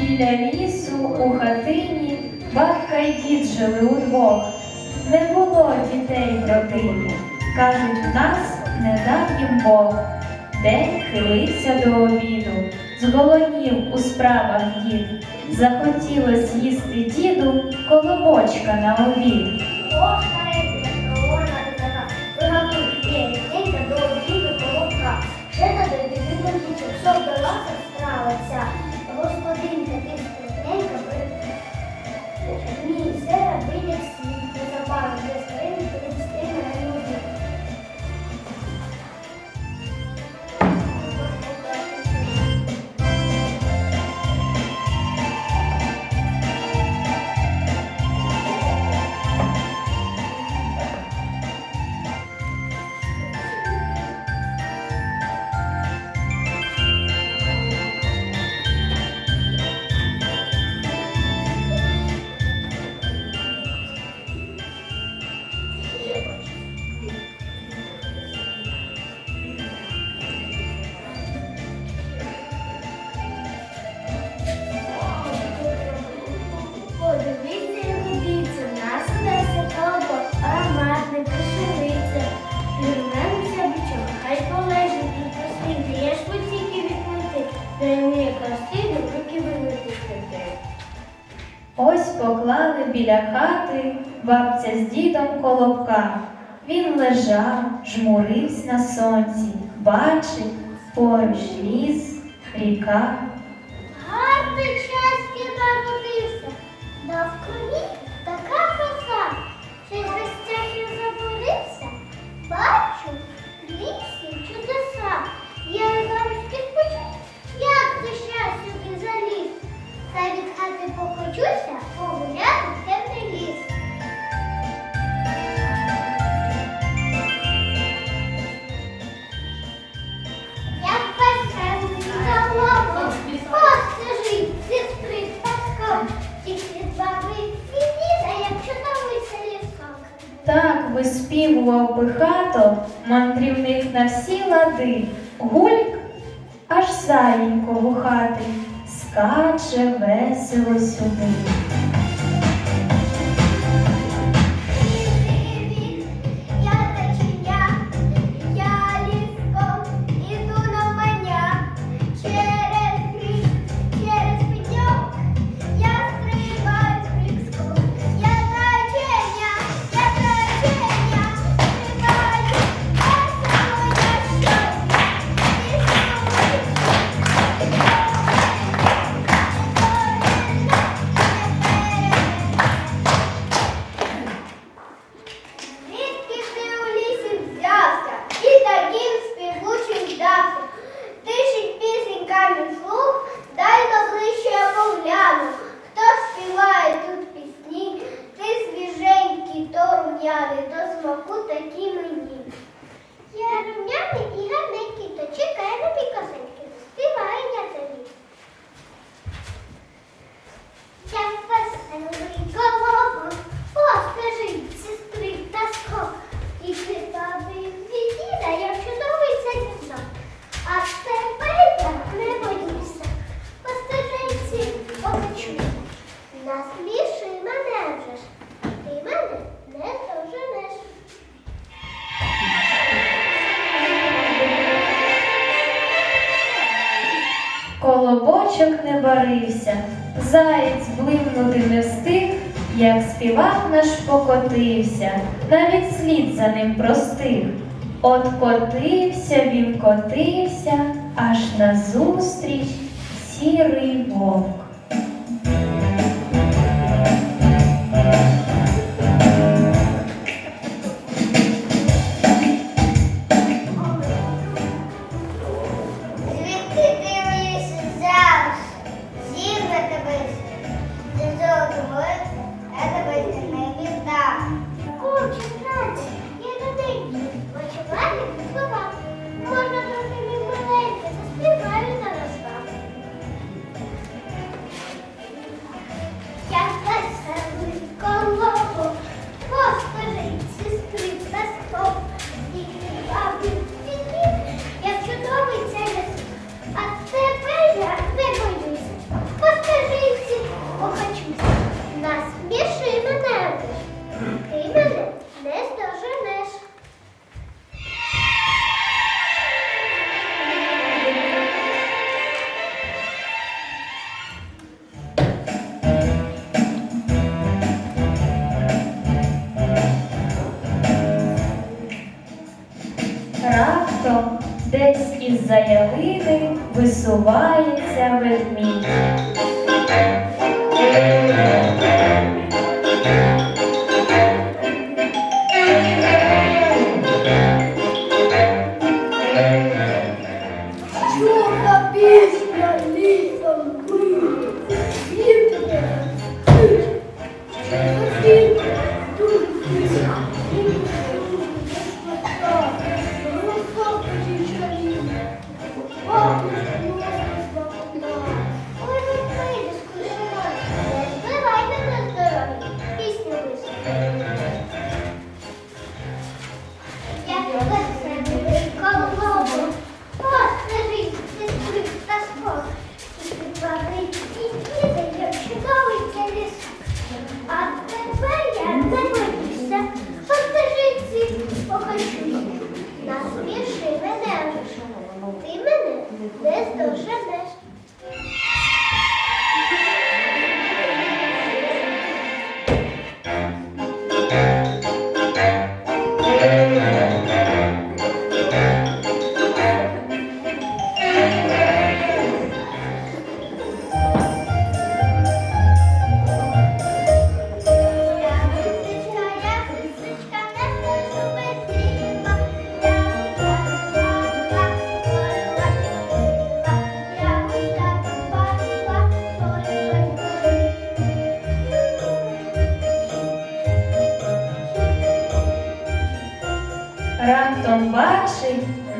Біля лісу у хатині бабка й дід жили удвох. Не було дітей в родині. Кажуть, нас не дав їм Бог. День хилився до обіду, зголоднів у справах дід. Захотілось їсти діду колобочка на обід. Біля хати бабця з дідом колобка. Він лежав, жмурився на сонці, бачить поруч ліс, ріка. Гарний щастя народився, навкруги така краса, чи в гостях я заборився, бачу лісі чудеса. Я завжди хочу, як до щастя заліз. Та від хати покочуся, погуляти виспівував пихато мандрівник на всі лади. Гульк аж заїнько хати, скаче весело сюди. Колобочок не барився, заєць блимнути не встиг, як співак наш покотився, навіть слід за ним простих. От котився він котився, аж назустріч сірий вовк. Та спіши мене, ти мене не здоженеш. Раптом десь із за ялини висувається ведмідь.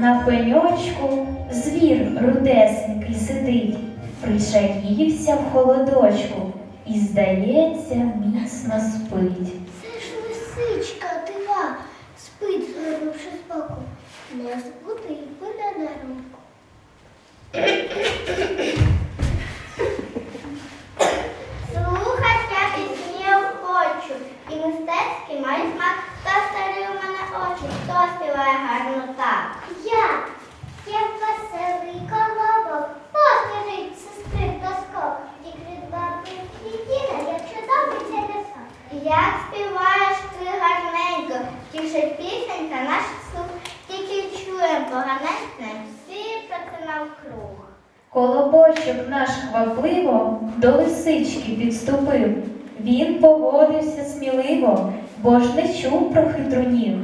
На пеньочку звір рудесенький сидить, причаївся в холодочку і, здається, міцно спить. Це ж лисичка дива, спить, згорнувши з боку. Не збуди мене на руку. Слухать я пісні хочу, і мистецький має смак, Колобочок наш хвапливо до лисички підступив. Він поводився сміливо, бо ж не чув про хитрунів.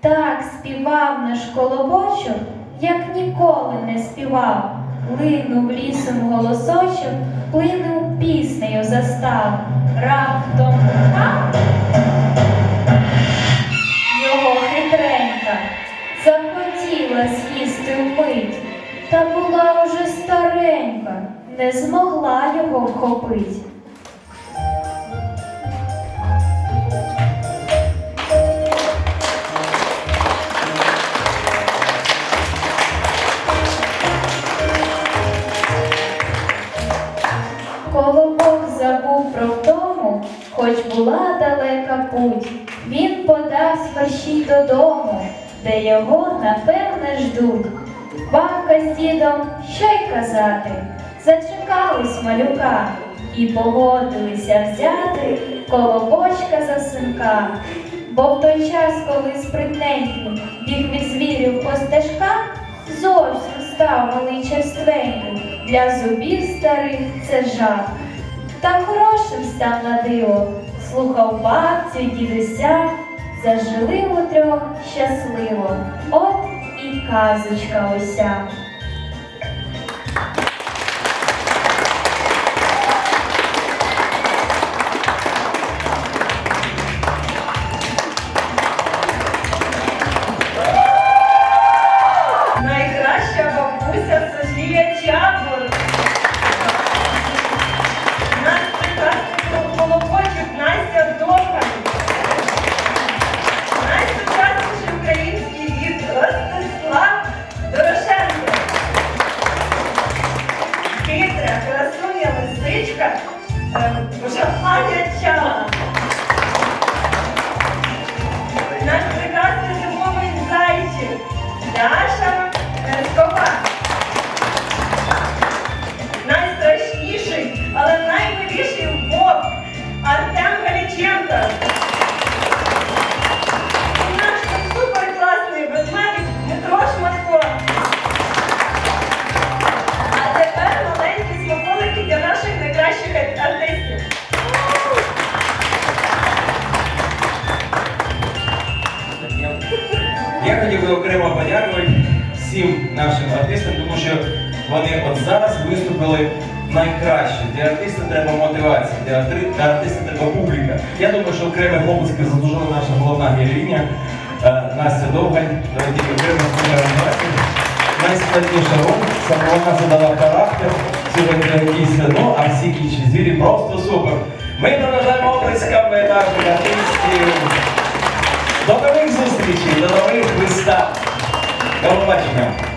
Так співав наш колобочок, як ніколи не співав. Линув лісом голосочок, плинув піснею застав. Раптом не змогла його вхопить. Колобок забув про втому, хоч була далека путь. Він подавсь мерщій додому, де його напевне ждуть. Бабка з дідом що й казати, зачекались малюка і погодилися взяти колобочка за синка. Бо в той час, коли спритненький біг від звірів по стежках, зовсім став малий черственький, для зубів старих це жах. Та хорошим став на диво, слухав бабцю дідуся, зажили утрьох щасливо, от і казочка уся. Всім нашим артистам, тому що вони от зараз виступили найкраще. Для артиста треба мотивація, для, артиста треба публіка. Я думаю, що окремі обласки заслужила наша головна героїня е, Настя Довгань. Давайте окремо Настю. Найскладніша роль, саме вона задала характер, сьогодні якийсь, ну, а всі інші звірі просто супер. Ми наважаємо оплесками наших артистів. Então, Doamne, nu există nici, dar la noi é vârsta ca é un mașină.